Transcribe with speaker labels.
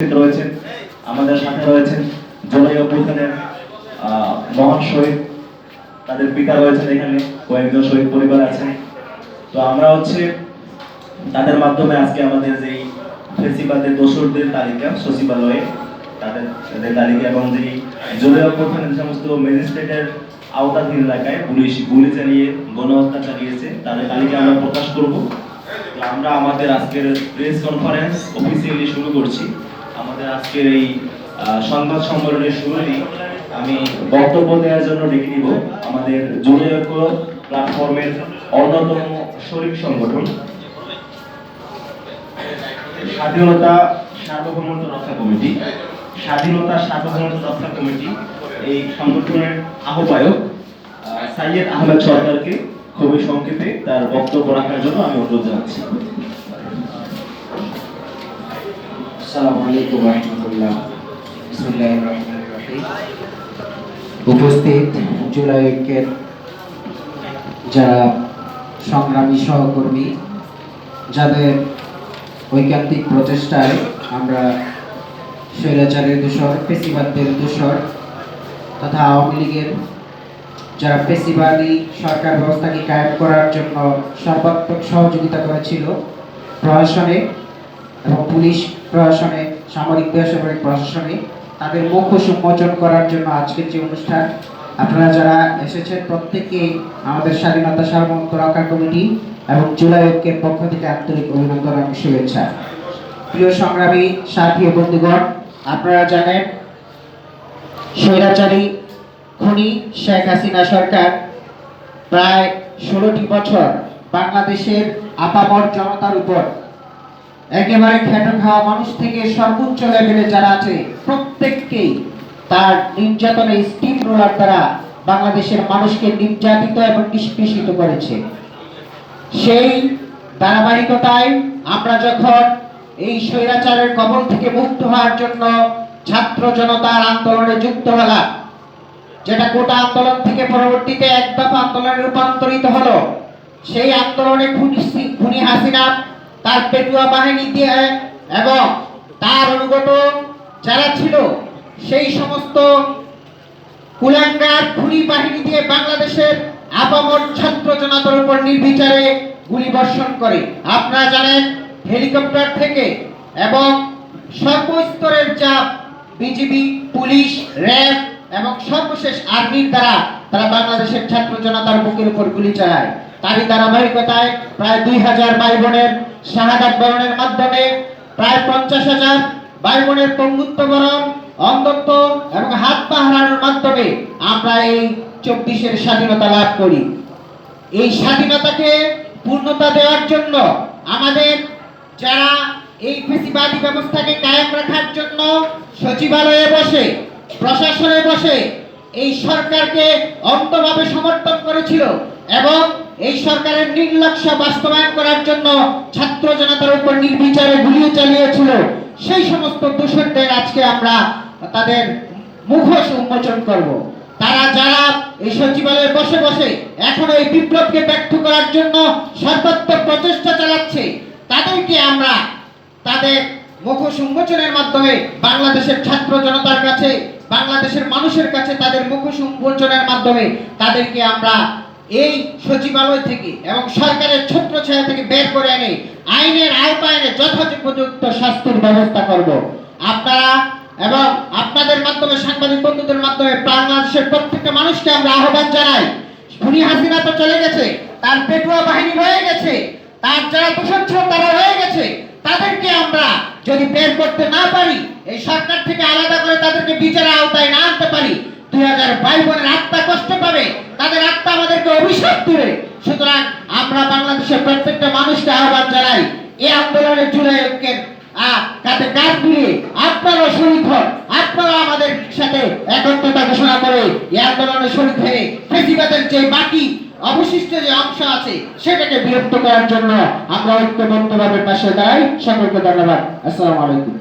Speaker 1: রয়েছেন, আমাদের সাথে রয়েছেন জুলাই অভ্যুত্থানের মহান শহীদ। তাদের পিতা রয়েছেন এখানে, কয়েকজন শহীদ পরিবার আছেন। তো আমরা হচ্ছে তাদের মাধ্যমে আজকে আমাদের যেই ফেসিবাদের দোসরদের তালিকা, সচিবালয়ে তাদের তালিকা এবং যেই জুলাই অভ্যুত্থানের সমস্ত ম্যাজিস্ট্রেটের আওতাধীন এলাকায় পুলিশ গুলি চালিয়ে, গণহত্যা চালিয়েছে, তাদের তালিকা আমরা প্রকাশ করব। আমরা আমাদের আজকের প্রেস কনফারেন্স অফিসিয়ালি শুরু করছি। আমাদের আজকের এই সংবাদ সম্মেলনের শুরুতেই আমি বক্তব্য দেওয়ার জন্য ডেকে নিব আমাদের জুড়েক প্ল্যাটফর্মের অন্যতম শরিক সংগঠন। স্বাধীনতা সার্বভৌমত্ব রক্ষা কমিটি। স্বাধীনতা সার্বভৌমত্ব রক্ষা কমিটি এই সংগঠনের আহ্বায়ক সাইয়েদ আহমেদ সরকারকে খুবই সংক্ষেপে তার বক্তব্য রাখার জন্য আমি অনুরোধ জানাচ্ছি।
Speaker 2: উপস্থিত জুলাই ঐক্যের যারা সংগ্রামী সহকর্মী, যাদের ঐকান্তিক প্রচেষ্টায় আমরা স্বৈরাচারের দূষর, পেশিবাদদের দূষর, তথা আওয়ামী লীগের যারা পেশিবাদী সরকার ব্যবস্থাকে কায়েম করার জন্য সর্বাত্মক সহযোগিতা করেছিল প্রশাসনে এবং পুলিশ প্রশাসনে, সামরিক বেসামরিক প্রশাসনে তাদের মুখোশ উন্মোচন করার জন্য আজকের যে অনুষ্ঠান, আপনারা যারা এসেছেন প্রত্যেককে আমাদের স্বাধীনতা সার্বভৌমত্ব রক্ষা কমিটি এবং জুলাই ঐক্যের পক্ষ থেকে আন্তরিক অভিনন্দন এবং শুভেচ্ছা। প্রিয় সংগ্রামী সাথী বন্ধুগণ, আপনারা জানেন, স্বৈরাচারী খুনি শেখ হাসিনা সরকার প্রায় ষোলোটি বছর বাংলাদেশের আপামর জনতার উপর একেবারে খেটে খাওয়া মানুষ থেকে সর্বোচ্চ লেভেলে যারা আছে, প্রত্যেককেই তার নির্যাতনের স্টিম রোলার দ্বারা বাংলাদেশের মানুষকে নির্যাতিত এবং নিষ্পেষিত করেছে। সেই ধারাবাহিকতায় আমরা যখন এই স্বৈরাচারের কবল থেকে মুক্ত হওয়ার জন্য ছাত্র জনতার আন্দোলনে যুক্ত হলাম, যেটা গোটা আন্দোলন থেকে পরবর্তীতে এক দফা আন্দোলনে রূপান্তরিত হলো, সেই আন্দোলনে খুনি খুনি হাসিনা তার পেটুয়া বাহিনী দিয়ে এবং তার অনুগত যারা ছিল, সেই সমস্ত কুলাঙ্গার খুনি বাহিনী দিয়ে বাংলাদেশের আপামর ছাত্র জনতার উপর নির্বিচারে গুলি বর্ষণ করে। আপনারা জানেন, হেলিকপ্টার থেকে এবং সর্বস্তরের চাপ, বিজিবি, পুলিশ, র্যাব এবং সর্বশেষ আর্মির দ্বারা তারা বাংলাদেশের ছাত্র জনতার বুকের উপর গুলি চালায়। তারই ধারাবাহিকতায় প্রায় দুই হাজার ভাই বোনের শাহাদাত বরণের মাধ্যমে প্রায় পঞ্চাশ হাজার ভাই বোনের পঙ্গুত্ব বরণ, অন্ধত্ব এবং হাত পা হারানোর মাধ্যমে আমরা এই চব্বিশের স্বাধীনতা লাভ করি। এই স্বাধীনতাকে পূর্ণতা দেওয়ার জন্য আমাদের যারা এই ফেসিবাদী ব্যবস্থাকে কায়েম রাখার জন্য সচিবালয়ে বসে, প্রশাসনে বসে এই সরকারকে অন্তভাবে সমর্থন করেছিল এবং এই সরকারের নির্লক্ষ্য বাস্তবায়ন করার জন্য ছাত্র জনতার উপর নির্বিচারে গুলিও চালিয়েছিল। সেই সমস্ত দূষণদের আজকে আমরা তাদের মুখোশ উন্মোচন করব। তারা যারা এই সচিবালয়ে বসে বসে এখন এই বিপ্লবকে ব্যর্থ করার জন্য সর্বাত্মক প্রচেষ্টা চালাচ্ছে, তাদেরকে আমরা তাদের মুখোশ উন্মোচনের মাধ্যমে বাংলাদেশের ছাত্র জনতার কাছে, বাংলাদেশের মানুষের কাছে তাদের মুখোশ উন্মোচনের মাধ্যমে তাদেরকে আমরা এই সচিবালয় থেকে এবং সরকারের ছত্র ছায়া থেকে বের করে এনে আইনের আওতায় যথোপযুক্ত শাস্তির ব্যবস্থা করব। আপনারা এবং আপনাদের মাধ্যমে, সাংবাদিক বন্ধুদের মাধ্যমে বাংলাদেশের প্রত্যেকটা মানুষকে আমরা আহ্বান জানাই। খুনি হাসিনা তো চলে গেছে, তার পেটুয়া বাহিনী রয়ে গেছে, তার যারা দূষণ ছিল তারা রয়ে গেছে। তাদেরকে আমরা যদি বের করতে না পারি, এই সরকার থেকে আলাদা করে তাদেরকে বিচারের আওতায় না আনতে পারি, দুই হাজার বোনের আত্মা কষ্ট পাবে, তাদের আত্মা আমাদেরকে অভিশাপ দিবে সুতরাং আমরা বাংলাদেশের প্রত্যেকটা মানুষকে আহ্বান জানাই, এই আন্দোলনে জুড়ে ঐক্যের মিলিয়ে আপনারাও শরীর হন, আপনারা আমাদের সাথে একত্রতা ঘোষণা করে এই শরীর হয়ে ফেসিবাদের যে বাকি অবশিষ্ট যে অংশ আছে, সেটাকে বিরক্ত করার জন্য আমরা ঐক্যবদ্ধভাবে পাশে দাঁড়াই। সকলকে ধন্যবাদ। আসসালামু আলাইকুম।